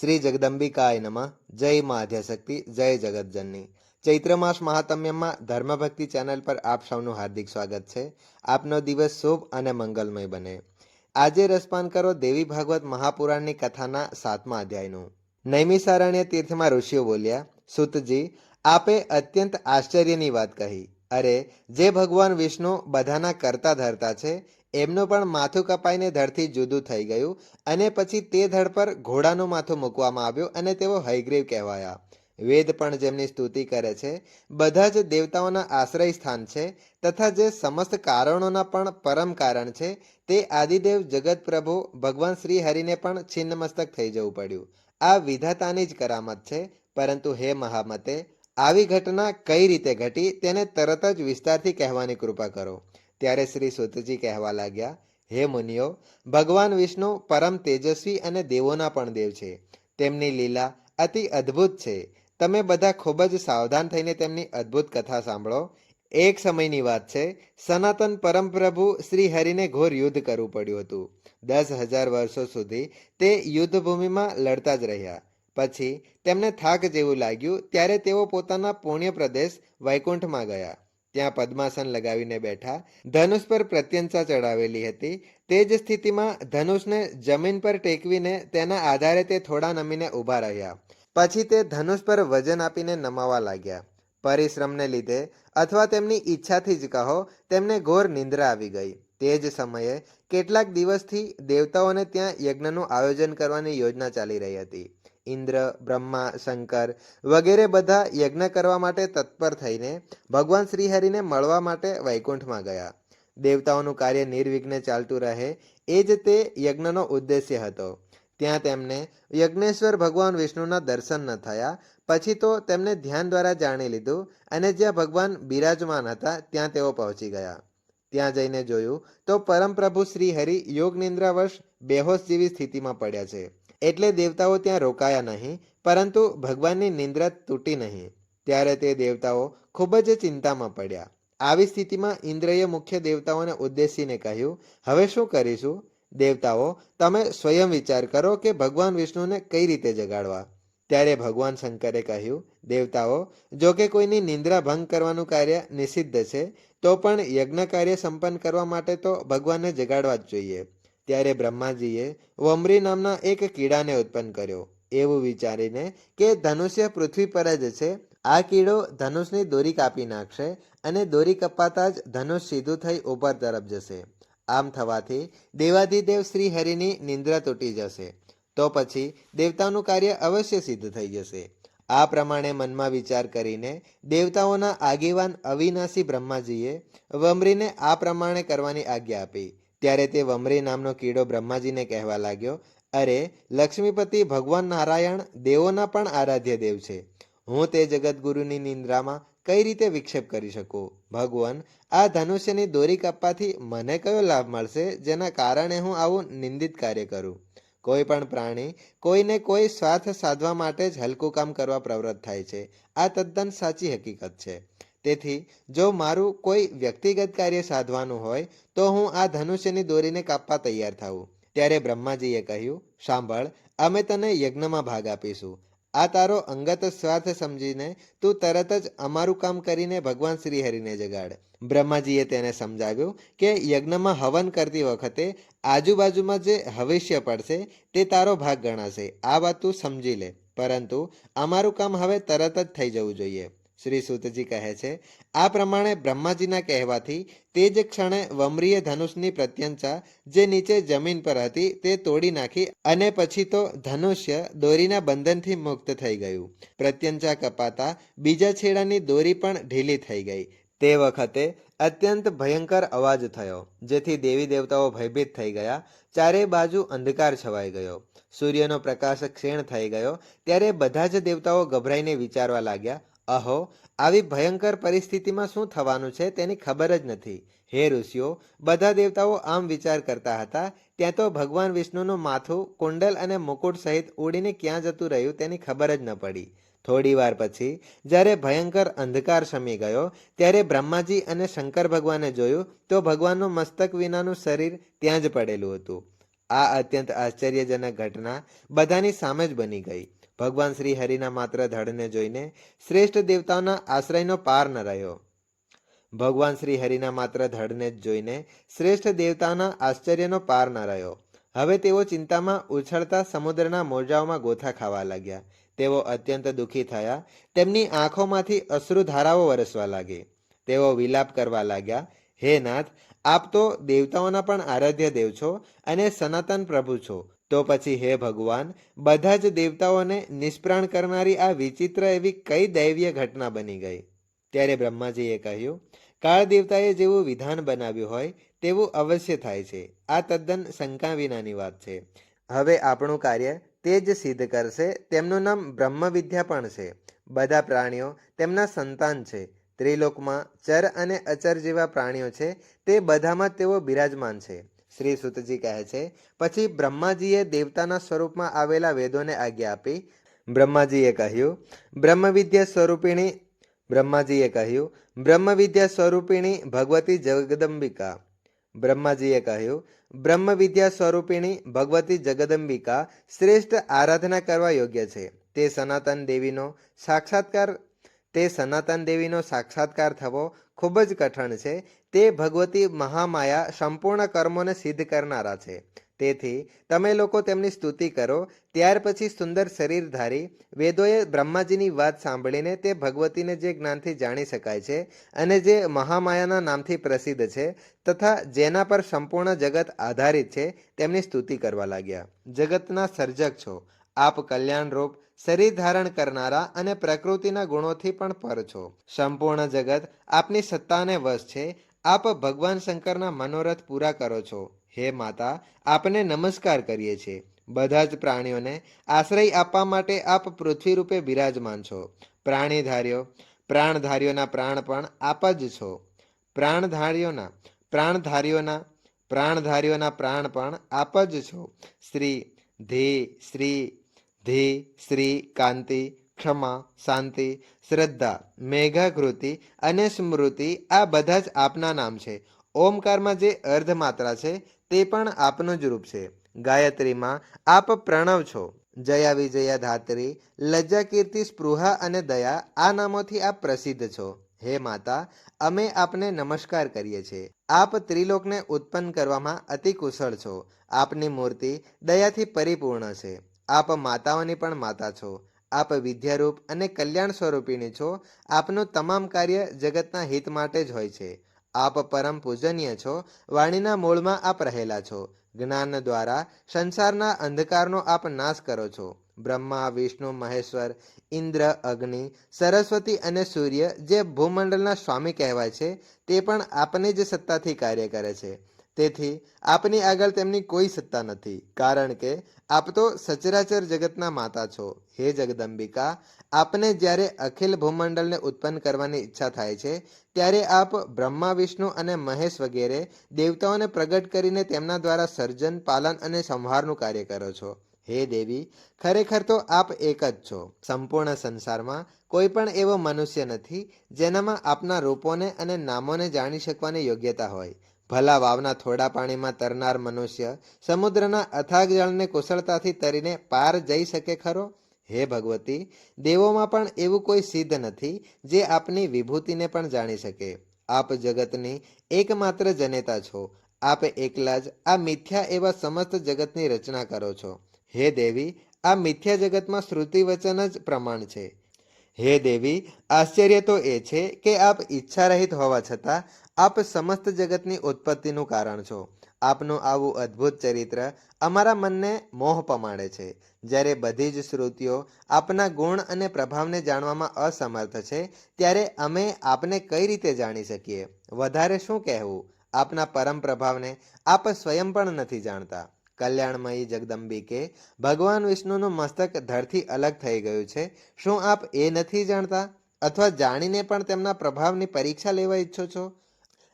શ્રી જગદંબિકાય નમઃ જય મા આદ્યાશક્તિ જય જગતજનની ચૈત્ર માસ મહાત્મ્યમાં ધર્મભક્તિ ચેનલ પર આપ સૌનું હાર્દિક સ્વાગત છે આપનો દિવસ શુભ અને મંગલમય બને આજે રસપાન કરો દેવી ભાગવત મહાપુરાણની કથાના સાતમા અધ્યાયનું નૈમિસારણ્ય તીર્થમાં ઋષિઓ બોલ્યા, સુતજી, આપે અત્યંત આશ્ચર્યની વાત કહી. અરે, જે ભગવાન વિષ્ણુ બધાના કરતા ધરતા છે એમનું પણ માથું કપાઈને ધડથી જુદું થઈ ગયું અને પછી તે ધડ પર ઘોડાનું માથું મૂકવામાં આવ્યું અને તેઓ હયગ્રીવ કહેવાયા. વેદ પણ જેમની સ્તુતિ કરે છે, બધા જ દેવતાઓના આશ્રય સ્થાન છે તથા જે સમસ્ત કારણોના પણ પરમ કારણ છે તે આદિદેવ જગત પ્રભુ ભગવાન શ્રી હરિને પણ છિન્નમસ્તક થઈ જવું પડ્યું. આ વિધાતાની જ કરામત છે, પરંતુ હે મહામતે, આવી ઘટના કઈ રીતે ઘટી તેને તરત જ વિસ્તારથી કહેવાની કૃપા કરો. ત્યારે શ્રી સુતજી કહેવા લાગ્યા, હે મુનિઓ, ભગવાન વિષ્ણુ પરમ તેજસ્વી અને દેવોના પણ દેવ છે. તેમની લીલા અતિ અદ્ભુત છે. તમે બધા ખૂબ જ સાવધાન થઈને તેમની અદ્ભુત કથા સાંભળો. એક સમયની વાત છે, સનાતન પરમ પ્રભુ શ્રી હરિને ઘોર યુદ્ધ કરવું પડ્યું હતું. દસ હજાર વર્ષો સુધી તે યુદ્ધભૂમિમાં લડતા જ રહ્યા. પછી તેમને થાક જેવું લાગ્યું, ત્યારે તેઓ પોતાના પુણ્ય પ્રદેશ વૈકુંઠમાં ગયા. ત્યાં પદ્માસન લગાવીને બેઠા. ધનુષ પર પ્રત્યંચા ચડાવેલી હતી. તે જ સ્થિતિમાં ધનુષને જમીન પર ટેકવીને તેના આધારે તે થોડા નમીને ઊભા રહ્યા. પછી તે ધનુષ પર વજન આપીને નમાવા લાગ્યા. પરિશ્રમને લીધે અથવા તેમની ઈચ્છાથી જ કહો, તેમને ઘોર નિંદ્રા આવી ગઈ. તે જ સમયે કેટલાક દિવસથી દેવતાઓને ત્યાં યજ્ઞનું આયોજન કરવાની યોજના ચાલી રહી હતી. ઇન્દ્ર, બ્રહ્મા, શંકર વગેરે બધા યજ્ઞ કરવા માટે તત્પર થઈને ભગવાન શ્રીહરિને મળવા માટે વૈકુંઠમાં ગયા. દેવતાઓનું કાર્ય નિર્વિઘ્ને ચાલતું રહે એ જ તે યજ્ઞનો ઉદ્દેશ્ય હતો. ત્યાં તેમને યજ્ઞેશ્વર ભગવાન વિષ્ણુના દર્શન ન થયા, પછી તો તેમને ધ્યાન દ્વારા જાણી લીધું અને જ્યાં ભગવાન બિરાજમાન હતા ત્યાં તેઓ પહોંચી ગયા. ત્યાં જઈને જોયું તો પરમ પ્રભુ શ્રી હરિ યોગ નિંદ્રાવશ બેહોશ જેવી સ્થિતિમાં પડ્યા છે. એટલે દેવતાઓ ત્યાં રોકાયા નહીં, પરંતુ ભગવાનની નિંદ્રા તૂટી નહીં. ત્યારે તે દેવતાઓ ખૂબ જ ચિંતામાં પડ્યા. આવી સ્થિતિમાં ઇન્દ્રએ મુખ્ય દેવતાઓને ઉદ્દેશીને કહ્યું, હવે શું કરીશું? દેવતાઓ, તમે સ્વયં વિચાર કરો કે ભગવાન વિષ્ણુને કઈ રીતે જગાડવા. ત્યારે ભગવાન શંકરે કહ્યું, દેવતાઓ, જો કે કોઈની નિંદ્રા ભંગ કરવાનું કાર્ય નિષિદ્ધ છે, તો પણ યજ્ઞ કાર્ય સંપન્ન કરવા માટે તો ભગવાનને જગાડવા જ જોઈએ. ત્યારે બ્રહ્માજીએ વમરી નામના એક કીડાને ઉત્પન્ન કર્યો. એવું વિચારીને કે ધનુષ્ય પૃથ્વી પર જ છે, આ કીડો ધનુષની દોરી કાપી નાખશે અને દોરી કપાતા જ ધનુષ સીધું થઈ ઉપર તરફ જશે. આમ થવાથી દેવાધિદેવ શ્રી હરિની નિંદ્રા તૂટી જશે. તો પછી દેવતાનું કાર્ય અવશ્ય સિદ્ધ થઈ જશે. આ પ્રમાણે મનમાં વિચાર કરીને દેવતાઓના આગેવાન અવિનાશી બ્રહ્માજીએ વમરીને આ પ્રમાણે કરવાની આજ્ઞા આપી. ત્યારે તે વમરી નામનો કીડો બ્રહ્માજીને કહેવા લાગ્યો, અરે, લક્ષ્મીપતિ ભગવાન નારાયણ દેવોના પણ આરાધ્ય દેવ છે. હું તે જગતગુરુની નિંદ્રામાં કઈ રીતે વિક્ષેપ કરી શકું? ભગવાન, આ ધનુષ્યની દોરી કાપવાથી મને કયો લાભ મળશે, જેના કારણે હું આવું નિંદિત કાર્ય કરું? કોઈ પણ પ્રાણી કોઈને કોઈ સ્વાર્થ સાધવા માટે જ હલકું કામ કરવા પ્રવૃત્ત થાય છે. આ તદ્દન સાચી હકીકત છે. તેથી, જો મારું કોઈ વ્યક્તિગત કાર્ય સાધવાનું હોય, તો હું આ ધનુષ્યની દોરીને કાપવા તૈયાર થાઉં. ત્યારે બ્રહ્માજીએ કહ્યું, સાંભળ, અમે તને યજ્ઞમાં ભાગ આપીશું. આ તારો અંગત સ્વાર્થ સમજીને તું તરત જ અમારું કામ કરીને ભગવાન શ્રીહરિને જગાડ. બ્રહ્માજીએ તેને સમજાવ્યું કે યજ્ઞમાં હવન કરતી વખતે આજુબાજુમાં જે હવિષ્ય પડશે, તે તારો ભાગ ગણાશે. આ વાત તું સમજી લે. પરંતુ, અમારું કામ હવે તરત જ થઈ જવું જોઈએ. શ્રી સુતજી કહે છે, આ પ્રમાણે બ્રહ્માજીના કહેવાથી તે જ ક્ષણે વમરીય ધનુષની પ્રત્યંચા જે નીચે જમીન પર હતી તે તોડી નાખી અને પછી તો ધનુષ્ય દોરીના બંધનથી મુક્ત થઈ ગયું. પ્રત્યંચા કપાતા બીજા છેડાની દોરી પણ ઢીલી થઈ ગઈ. તે વખતે અત્યંત ભયંકર અવાજ થયો, જેથી દેવી દેવતાઓ ભયભીત થઈ ગયા. ચારે બાજુ અંધકાર છવાઈ ગયો. સૂર્યનો પ્રકાશ ક્ષીણ થઈ ગયો. ત્યારે બધા જ દેવતાઓ ગભરાઈને વિચારવા લાગ્યા અહો, આવી ભયંકર પરિસ્થિતિમાં શું થવાનું છે તેની ખબર જ નથી. હે ઋષિઓ, બધા દેવતાઓ આમ વિચાર કરતા હતા, ત્યાં તો ભગવાન વિષ્ણુનું માથું, કુંડલ અને મુકુટ સહિત ઉડીને ક્યાં જતું રહ્યું તેની ખબર જ ન પડી. થોડી વાર પછી, જ્યારે ભયંકર અંધકાર શમી ગયો, ત્યારે બ્રહ્માજી અને શંકર ભગવાને જોયું, તો ભગવાનનું મસ્તક વિનાનું શરીર ત્યાં જ પડેલું હતું. આ અત્યંત આશ્ચર્યજનક ઘટના બધાની સામે જ બની ગઈ. ભગવાન શ્રી હરિના માત્ર ધડને જોઈને શ્રેષ્ઠ દેવતાઓના આશ્રયનો પાર ન રહ્યો. ભગવાન શ્રી હરિના માત્ર ધડને જ જોઈને શ્રેષ્ઠ દેવતાના આશ્ચર્યનો પાર ન રહ્યો. હવે તેઓ ચિંતામાં ઉછળતા સમુદ્રના મોજાઓમાં ગોથા ખાવા લાગ્યા. તેઓ અત્યંત દુઃખી થયા. તેમની આંખોમાંથી અશ્રુધારાઓ વરસવા લાગી. તેઓ વિલાપ કરવા લાગ્યા, હે નાથ, આપ તો દેવતાઓના પણ આરાધ્ય દેવ છો અને સનાતન પ્રભુ છો. તો પછી હે ભગવાન, બધા જ દેવતાઓને નિષ્પ્રાણ કરનારી આ વિચિત્ર એવી કઈ દૈવીય ઘટના બની ગઈ? ત્યારે બ્રહ્માજીએ કહ્યું, કાળ દેવતાએ જેવું વિધાન બનાવ્યું હોય, તેવું અવશ્ય થાય છે. આ તદ્દન શંકા વિનાની વાત છે. હવે આપણું કાર્ય તે જ સિદ્ધ કરશે. તેમનું નામ બ્રહ્મ વિદ્યા પણ છે. બધા પ્રાણીઓ તેમના સંતાન છે. ત્રિલોકમાં ચર અને અચર જેવા પ્રાણીઓ છે. તે બધામાં તેઓ બિરાજમાન છે. શ્રી સુતજી કહે છે, પછી બ્રહ્માજીએ દેવતાના સ્વરૂપમાં આવેલા વેદોને આજ્ઞા આપી. બ્રહ્માજીએ કહ્યું બ્રહ્મ વિદ્યા સ્વરૂપિણી. બ્રહ્માજીએ કહ્યું બ્રહ્મ વિદ્યા સ્વરૂપિણી ભગવતી જગદંબિકા. બ્રહ્માજીએ કહ્યું બ્રહ્મ વિદ્યા સ્વરૂપિણી ભગવતી જગદંબિકા શ્રેષ્ઠ આરાધના કરવા યોગ્ય છે. તે સનાતન દેવીનો સાક્ષાત્કાર તે સનાતન દેવીનો સાક્ષાત્કાર થવો ખૂબ જ કઠણ છે. તે ભગવતી મહામાયા સંપૂર્ણ કર્મોને સિદ્ધ કરનારા છે. તેથી, તમે લોકો તેમની સ્તુતિ કરો, ત્યાર પછી સુંદર શરીરધારી વેદોએ બ્રહ્માજીની વાત સાંભળીને તે ભગવતીને જે જ્ઞાનથી જાણી શકાય છે અને જે મહામાયાના નામથી પ્રસિદ્ધ છે તથા જેના પર સંપૂર્ણ જગત આધારિત છે, તેમની સ્તુતિ કરવા લાગ્યા. જગતના સર્જક છો. આપ કલ્યાણરૂપ, શરીર ધારણ કરનારા અને પ્રકૃતિના ગુણોથી પણ પર છો. સંપૂર્ણ જગત આપની સત્તાને વશ છે. આપ ભગવાન શંકરના મનોરથ પૂરા કરો છો. હે માતા, આપને નમસ્કાર કરીએ છીએ બધા જ પ્રાણીઓને આશ્રય આપવા માટે આપ પૃથ્વી રૂપે બિરાજમાન છો. પ્રાણીધાર્યો પ્રાણધારીઓના પ્રાણ પણ આપ જ છો. પ્રાણધારીઓના પ્રાણધારીઓના પ્રાણધારીઓના પ્રાણ પણ આપ જ છો. શ્રી ધી શ્રી ધી શ્રી કાંતિ ક્ષમા શાંતિ શ્રદ્ધા મેઘાકૃતિ અને સ્મૃતિ આ બધા જ આપના નામ છે. ઓમકારમાં જે અર્ધ માત્રા છે, તે પણ આપનું જ રૂપ છે. ગાયત્રીમાં, આપ પ્રણવ છો. જયા વિજયા ધાત્રી લજ્જા કીર્તિ સ્પૃહા અને દયા, આ નામોથી આપ પ્રસિદ્ધ છો. હે માતા, અમે આપને નમસ્કાર કરીએ છીએ. આપ ત્રિલોકને ઉત્પન્ન કરવામાં અતિ કુશળ છો. આપની મૂર્તિ દયાથી પરિપૂર્ણ છે. આપ માતાઓની પણ માતા છો. આપ વિદ્યારૂપ અને કલ્યાણ સ્વરૂપિણી છો. આપનું તમામ કાર્ય જગતના હિત માટે જ હોય છે. આપ પરમ પૂજનીય છો. વાણીના મૂળમાં આપ રહેલા છો. જ્ઞાન દ્વારા સંસારના અંધકારનો આપ નાશ કરો છો. બ્રહ્મા, વિષ્ણુ, મહેશ્વર, ઇન્દ્ર, અગ્નિ, સરસ્વતી અને સૂર્ય જે ભૂમંડળના સ્વામી કહેવાય છે, તે પણ આપની જ સત્તાથી કાર્ય કરે છે. તેથી આપની આગળ તેમની કોઈ સત્તા નથી, કારણ કે આપ તો સચરાચર જગતના માતા છો. હે જગદંબિકા, આપને જ્યારે અખિલ ભૂમંડળને ઉત્પન્ન કરવાની ઈચ્છા થાય છે, ત્યારે આપ બ્રહ્મા, વિષ્ણુ અને મહેશ વગેરે દેવતાઓને પ્રગટ કરીને તેમના દ્વારા સર્જન, પાલન અને સંહારનું કાર્ય કરો છો. હે દેવી, ખરેખર તો આપ એક જ છો. સંપૂર્ણ સંસારમાં કોઈ પણ એવો મનુષ્ય નથી, જેનામાં આપના રૂપોને અને નામોને જાણી શકવાની યોગ્યતા હોય. ભલા વાવના થોડા પાણીમાં તરનાર મનુષ્ય સમુદ્રના અથાગ જળને કુશળતાથી તરીને પાર જઈ શકે ખરો? હે ભગવતી, દેવોમાં પણ એવું કોઈ સિદ્ધ નથી જે આપની વિભૂતિને પણ જાણી શકે. આપ જગતની એકમાત્ર જનેતા છો. આપ એકલા જ આ મિથ્યા એવા સમસ્ત જગતની રચના કરો છો. હે દેવી, આ મિથ્યા જગતમાં શ્રુતિ વચન જ પ્રમાણ છે. હે દેવી, આશ્ચર્ય તો એ છે કે આપ ઈચ્છા રહિત હોવા છતાં આપ સમસ્ત જગતની ઉત્પત્તિનું કારણ છો. આપનું આવું અદ્ભુત ચરિત્ર અમારા મનને મોહ પમાડે છે. જ્યારે બધી જ શ્રુતિઓ આપના ગુણ અને પ્રભાવને જાણવામાં અસમર્થ છે, ત્યારે અમે આપને કઈ રીતે જાણી શકીએ? વધારે શું કહેવું? આપના પરમ પ્રભાવને આપ સ્વયં પણ નથી જાણતા. કલ્યાણમયી જગદંબિકે ભગવાન વિષ્ણુનું મસ્તક ધરથી અલગ થઈ ગયું છે. શું આપ એ નથી જાણતા? અથવા જાણીને પણ તેમના પ્રભાવની પરીક્ષા લેવા ઈચ્છો છો?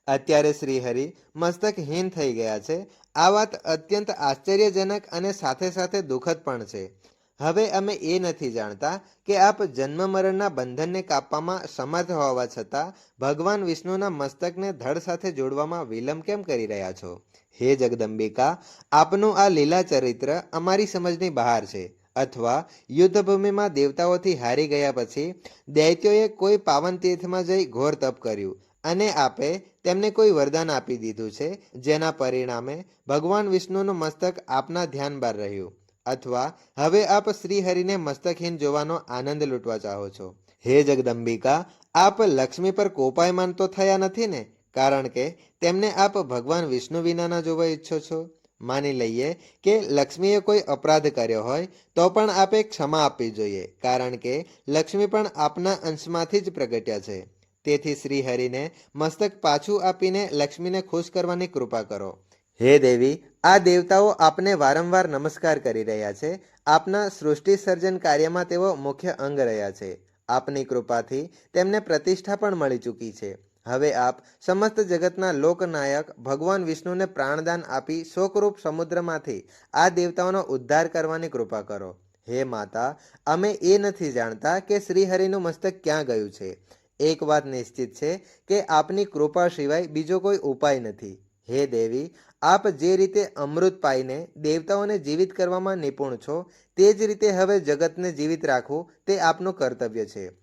અત્યારે શ્રીહરિ મસ્તકહીન થઈ ગયા છે. આ વાત અત્યંત આશ્ચર્યજનક અને સાથે સાથે દુઃખદ પણ છે. હવે અમે એ નથી જાણતા કે આપ જન્મ મરણના બંધનને કાપવામાં સમર્થ હોવા છતાં ભગવાન વિષ્ણુના મસ્તકને ધડ સાથે જોડવામાં વિલંબ કેમ કરી રહ્યા છો? હે જગદંબિકા, આપનું આ લીલા ચરિત્ર અમારી સમજની બહાર છે. અથવા યુદ્ધભૂમિમાં દેવતાઓથી હારી ગયા પછી દૈત્યોએ કોઈ પાવન તીર્થમાં જઈ ઘોર તપ કર્યું અને આપે તેમને કોઈ વરદાન આપી દીધું છે, જેના પરિણામે ભગવાન વિષ્ણુનું મસ્તક આપના ધ્યાન બહાર રહ્યું. અથવા હવે આપ શ્રીહરિને મસ્તકહીન જોવાનો આનંદ લૂંટવા ચાહો છો. હે જગદંબિકા, આપ લક્ષ્મી પર કોપાયમાન તો થયા નથી ને? કારણ કે તેમને આપ ભગવાન વિષ્ણુ વિનાના જોવા ઈચ્છો છો. માની લઈએ કે લક્ષ્મીએ કોઈ અપરાધ કર્યો હોય, તો પણ આપે ક્ષમા આપવી જોઈએ, કારણ કે લક્ષ્મી પણ આપના અંશમાંથી જ પ્રગટ્યા છે. તેથી શ્રી હરિને મસ્તક પાછું આપીને લક્ષ્મીને ખુશ કરવાની કૃપા કરો. હે દેવી, આ દેવતાઓ આપને વારંવાર નમસ્કાર કરી રહ્યા છે. આપના સૃષ્ટિ સર્જન કાર્યમાં તેઓ મુખ્ય અંગ રહ્યા છે. આપની કૃપાથી તેમને પ્રતિષ્ઠા પણ મળી ચૂકી છે. હવે આપ સમસ્ત જગતના લોકનાયક ભગવાન વિષ્ણુને પ્રાણદાન આપી શોકરૂપ સમુદ્રમાંથી આ દેવતાઓનો ઉદ્ધાર કરવાની કૃપા કરો. હે માતા, અમે એ નથી જાણતા કે શ્રીહરિનું મસ્તક ક્યાં ગયું છે. એક વાત નિશ્ચિત છે કે આપની કૃપા સિવાય બીજો કોઈ ઉપાય નથી. હે દેવી, આપ જે રીતે અમૃત પાઈને દેવતાઓને જીવિત કરવામાં નિપુણ છો, તે જ રીતે હવે જગતને જીવિત રાખવું તે આપનું કર્તવ્ય છે.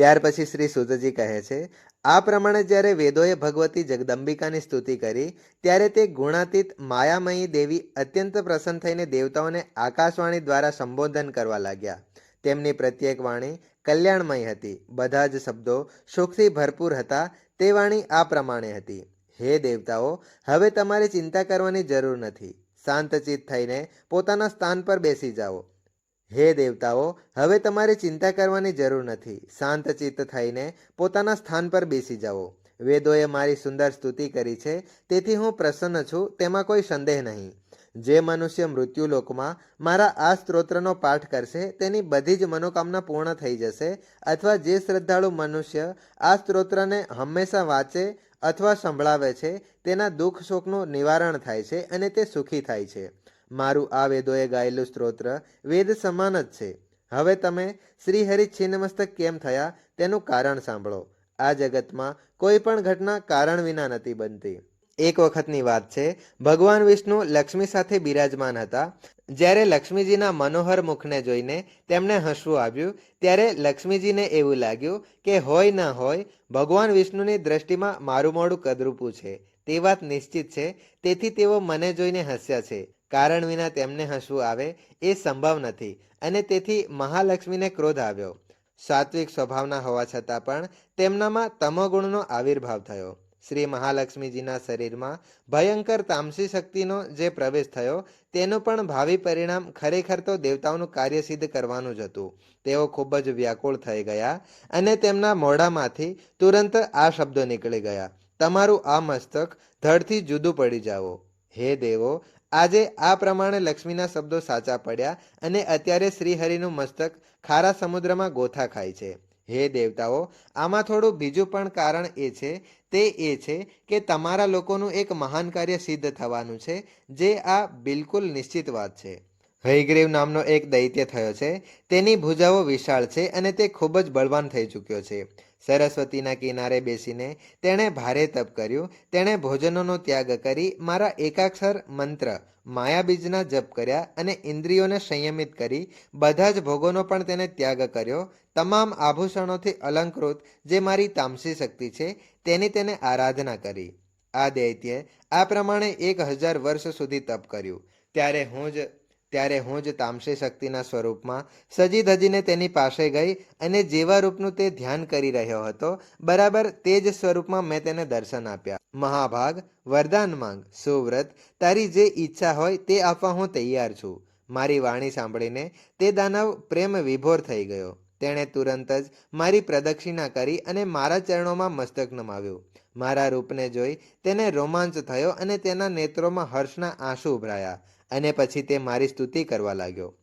ત્યાર પછી શ્રી સુતજી કહે છે, આ પ્રમાણે જ્યારે વેદોએ ભગવતી જગદંબિકાની સ્તુતિ કરી, ત્યારે તે ગુણાતીત માયામયી દેવી અત્યંત પ્રસન્ન થઈને દેવતાઓને આકાશવાણી દ્વારા સંબોધન કરવા લાગ્યા. તેમની પ્રત્યેક વાણી કલ્યાણમય હતી. બધા જ શબ્દો સુખથી ભરપૂર હતા. તે વાણી આ પ્રમાણે હતી. હે દેવતાઓ, હવે તમારે ચિંતા કરવાની જરૂર નથી. શાંતચિત થઈને પોતાના સ્થાન પર બેસી જાઓ. હે દેવતાઓ, હવે તમારે ચિંતા કરવાની જરૂર નથી. શાંતચિત્ત થઈને પોતાના સ્થાન પર બેસી જાઓ. વેદોએ મારી સુંદર સ્તુતિ કરી છે, તેથી હું પ્રસન્ન છું, તેમાં કોઈ સંદેહ નહીં. જે મનુષ્ય મૃત્યુલોકમાં મારા આ સ્ત્રોત્રનો પાઠ કરશે, તેની બધી જ મનોકામના પૂર્ણ થઈ જશે, અથવા જે શ્રદ્ધાળુ મનુષ્ય આ સ્ત્રોત્રને હંમેશા વાંચે અથવા સંભળાવે છે, તેના દુઃખ શોકનું નિવારણ થાય છે અને તે સુખી થાય છે. મારું આ વેદોએ ગાયેલું સ્ત્રોત્ર, વેદ સમાન જ છે. હવે તમે શ્રી હરિ છિન્નમસ્તક કેમ થયા તેનું કારણ સાંભળો. આ જગતમાં કોઈ પણ ઘટના કારણ વિના નથી બનતી. એક વખતની વાત છે, ભગવાન વિષ્ણુ લક્ષ્મી સાથે બિરાજમાન હતા. જ્યારે લક્ષ્મીજીના મનોહર મુખને જોઈને તેમને હસવું આવ્યું, ત્યારે લક્ષ્મીજીને એવું લાગ્યું કે હોય ન હોય, ભગવાન વિષ્ણુની દ્રષ્ટિમાં મારું મોડું કદરૂપું છે. તે વાત નિશ્ચિત છે, તેથી તેઓ મને જોઈને હસ્યા છે. કારણ વિના તેમને હસવું આવે એ સંભવ નથી. અને તેથી મહાલક્ષ્મીને ક્રોધ આવ્યો. સાત્વિક સ્વભાવના હોવા છતાં પણ તેમનામાં તમોગુણનો આવિર્ભાવ થયો. શ્રી મહાલક્ષ્મીજીના શરીરમાં ભયંકર તામસી શક્તિનો જે પ્રવેશ થયો, તેનું પણ ભાવિ પરિણામ ખરેખર તો દેવતાઓનું કાર્ય સિદ્ધ કરવાનું જ હતું. તેઓ ખૂબ જ વ્યાકુળ થઈ ગયા અને તેમના મોઢામાંથી તુરંત આ શબ્દો નીકળી ગયા. તમારું આ મસ્તક ધડથી જુદું પડી જાઓ. હે દેવો આજે આ પ્રમાણે લક્ષ્મીના શબ્દો સાચા પડ્યા અને અત્યારે શ્રીહરિનું મસ્તક ખારા સમુદ્રમાં ગોથા ખાય છે. હે દેવતાઓ, આમાં થોડું બીજું પણ કારણ એ છે, તે એ છે કે તમારા લોકોનું એક મહાન કાર્ય સિદ્ધ થવાનું છે, જે આ બિલકુલ નિશ્ચિત વાત છે. હયગ્રીવ નામનો એક દૈત્ય થયો છે. તેની ભુજાઓ વિશાળ છે અને તે ખૂબ જ બળવાન થઈ ચૂક્યો છે. સરસ્વતીના કિનારે બેસીને તેણે ભારે તપ કર્યું. તેણે ભોજનોનો ત્યાગ કરી, મારા એકાક્ષર મંત્ર, માયાબીજના જપ કર્યા અને ઇન્દ્રિયોને સંયમિત કરી, બધા જ ભોગોનો પણ તેને ત્યાગ કર્યો. તમામ આભૂષણોથી અલંકૃત, જે મારી તામસી શક્તિ છે, તેની તેને આરાધના કરી. આ દૈત્યે આ પ્રમાણે એક હજાર વર્ષ સુધી તપ કર્યું. ત્યારે હું જ ત્યારે હું જ તામસી શક્તિના સ્વરૂપમાં સજી ધજીને તેની પાસે ગઈ અને જેવા રૂપનું તે ધ્યાન કરી રહ્યો હતો, બરાબર તે જ સ્વરૂપમાં મેં તેને દર્શન આપ્યા. મહાભાગ, વરદાન માંગ, સુવ્રત, તારી જે ઈચ્છા હોય તે આપવા હું તૈયાર છું. મારી વાણી સાંભળીને તે દાનવ પ્રેમ વિભોર થઈ ગયો. તેણે તુરંત જ મારી પ્રદક્ષિણા કરી અને મારા ચરણોમાં મસ્તક નમાવ્યું. મારા રૂપને જોઈ તેને રોમાંચ થયો અને તેના નેત્રોમાં હર્ષના આંસુ ઉભરાયા. અને પછી તે મારી સ્તુતિ કરવા લાગ્યો.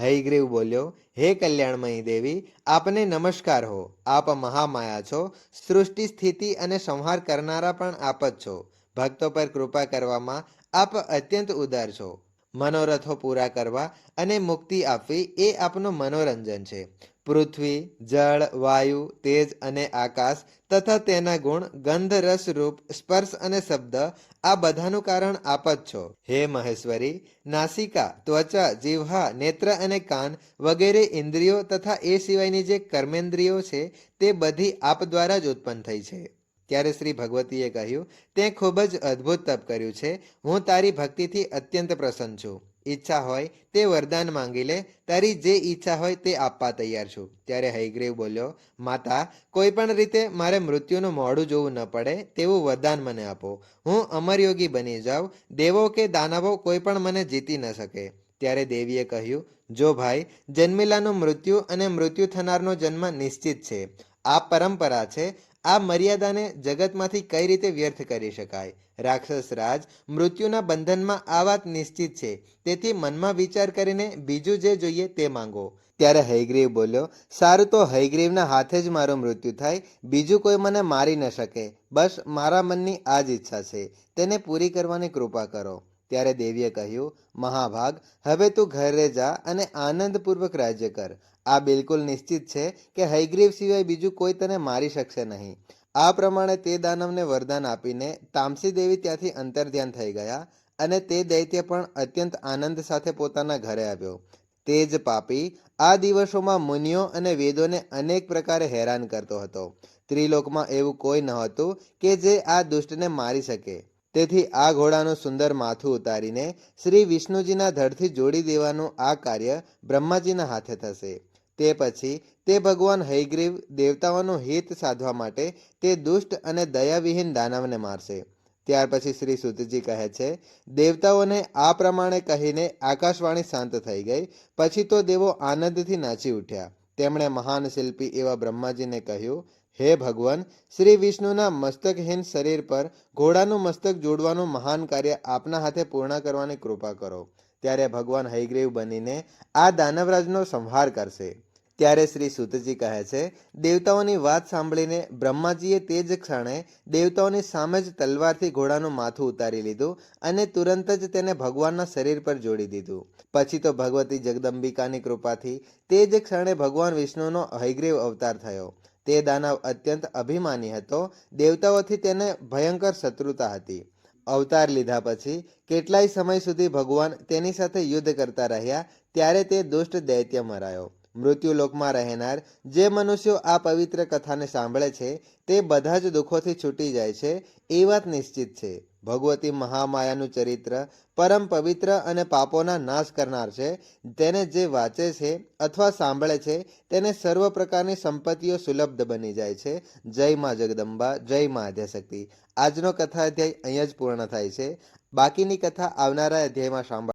હયગ્રીવ બોલ્યો, હે કલ્યાણમયી દેવી, આપને નમસ્કાર હો. આપ મહામાયા છો. સૃષ્ટિ સ્થિતિ અને સંહાર કરનારા પણ આપ જ છો. ભક્તો પર કૃપા કરવામાં આપ અત્યંત ઉદાર છો. મનોરથો પૂરા કરવા અને મુક્તિ આપવી એ આપનું મનોરંજન છે. પૃથ્વી, જળ, વાયુ, તેજ અને આકાશ તથા તેના ગુણ, ગંધ, રસ રૂપ, સ્પર્શ અને શબ્દ, આ બધાનું કારણ આપ જ છો. હે મહેશ્વરી, નાસિકા, ત્વચા જીવહા નેત્ર અને કાન વગેરે ઇન્દ્રિયો તથા એ સિવાયની જે કર્મેન્દ્રિયો છે તે બધી આપ દ્વારા જ ઉત્પન્ન થઈ છે. ત્યારે શ્રી ભગવતીએ કહ્યું, તે ખૂબ જ અદ્ભુત તપ કર્યું છે. હું તારી ભક્તિથી અત્યંત પ્રસન્ન છું. ઈચ્છા હોય તે વરદાન માંગી લે. તારી જે ઈચ્છા હોય તે આપવા તૈયાર છું. ત્યારે હયગ્રીવ બોલ્યો, માતા, કોઈ પણ રીતે મારે મૃત્યુનું મોડું જોવું ન પડે, તેવું વરદાન મને આપો. હું અમરયોગી બની જાઉં. દેવો કે દાનવો કોઈ પણ મને જીતી ન શકે. ત્યારે દેવીએ કહ્યું, જો ભાઈ, જન્મેલાનું મૃત્યુ અને મૃત્યુ થનારનો જન્મ નિશ્ચિત છે. આ પરંપરા છે. આ મર્યાદાને જગતમાંથી કઈ રીતે વ્યર્થ કરી શકાય? રાક્ષસ રાજ, મૃત્યુના બંધનમાં આ વાત નિશ્ચિત છે. તેથી મનમાં વિચાર કરીને બીજું જે જોઈએ તે માંગો. ત્યારે હૈગ્રીવ બોલ્યો, સારું તો હયગ્રીવના હાથે જ મારું મૃત્યુ થાય. બીજું કોઈ મને મારી ન શકે. બસ મારા મનની આ જ ઈચ્છા છે. તેને પૂરી કરવાની કૃપા કરો. ત્યારે દેવીએ કહ્યું, મહાભાગ, હવે તું ઘરે જા અને આનંદપૂર્વક રાજ્ય કર. આ બિલકુલ નિશ્ચિત છે કે હૈગ્રીવ સિવાય બીજું કોઈ તને મારી શકશે નહીં. આ પ્રમાણે તે દાનવને વરદાન આપીને તામસી દેવી ત્યાંથી અંતર્ધ્યાન થઈ ગયા અને તે દૈત્ય પણ અત્યંત આનંદ સાથે પોતાના ઘરે આવ્યો. તે જ પાપી આ દિવસોમાં મુનિઓ અને વેદોને અનેક પ્રકારે હેરાન કરતો હતો. ત્રિલોકમાં એવું કોઈ નહોતું કે જે આ દુષ્ટને મારી શકે. તેથી આ ઘોડાનું સુંદર માથું ઉતારીને શ્રી વિષ્ણુજીના ધડથી જોડી દેવાનું આ કાર્ય બ્રહ્માજીના હાથે થશે. તે પછી તે ભગવાન હૈગ્રીવ દેવતાઓનું હિત સાધવા માટે તે દુષ્ટ અને દયાવિહીન દાનવને મારશે. ત્યાર પછી શ્રી સુતજી કહે છે, દેવતાઓને આ પ્રમાણે કહીને આકાશવાણી શાંત થઈ ગઈ. પછી તો દેવો આનંદથી નાચી ઉઠ્યા. તેમણે મહાન શિલ્પી એવા બ્રહ્માજીને કહ્યું, હે ભગવાન, શ્રી વિષ્ણુના મસ્તકહીન શરીર પર ઘોડાનું મસ્તક જોડવાનું મહાન કાર્ય આપના હાથે પૂર્ણ કરવાની કૃપા કરો. ત્યારે ભગવાન હૈગ્રીવ બનીને આ દાનવરાજનો સંહાર કરશે. ત્યારે શ્રી સુતજી કહે છે, દેવતાઓની વાત સાંભળીને બ્રહ્માજીએ તે જ ક્ષણે દેવતાઓની સામે જ તલવારથી ઘોડાનું માથું ઉતારી લીધું અને તુરંત જ તેને ભગવાનના શરીર પર જોડી દીધું. પછી તો ભગવતી જગદંબિકાની કૃપાથી તે જ ક્ષણે ભગવાન વિષ્ણુનો હૈગ્રીવ અવતાર થયો. તે દાનવ અત્યંત અભિમાની હતો. દેવતાઓથી તેને ભયંકર શત્રુતા હતી. અવતાર લીધા પછી કેટલાય સમય સુધી ભગવાન તેની સાથે યુદ્ધ કરતા રહ્યા, ત્યારે તે દુષ્ટ દૈત્ય મરાયો. મૃત્યુલોકમાં રહેનાર જે મનુષ્યો આ પવિત્ર કથાને સાંભળે છે, તે બધા જ દુઃખોથી છૂટી જાય છે, એ વાત નિશ્ચિત છે. ભગવતી મહામાયાનું ચરિત્ર પરમ પવિત્ર અને પાપોના નાશ કરનાર છે. તેને જે વાંચે છે અથવા સાંભળે છે, તેને સર્વ પ્રકારની સંપત્તિઓ સુલભ બની જાય છે. જય મા જગદંબા, જય મા આદ્યશક્તિ. આજનો કથા અધ્યાય અહીંયા જ પૂર્ણ થાય છે. બાકીની કથા આવનારા અધ્યાયમાં સાંભળ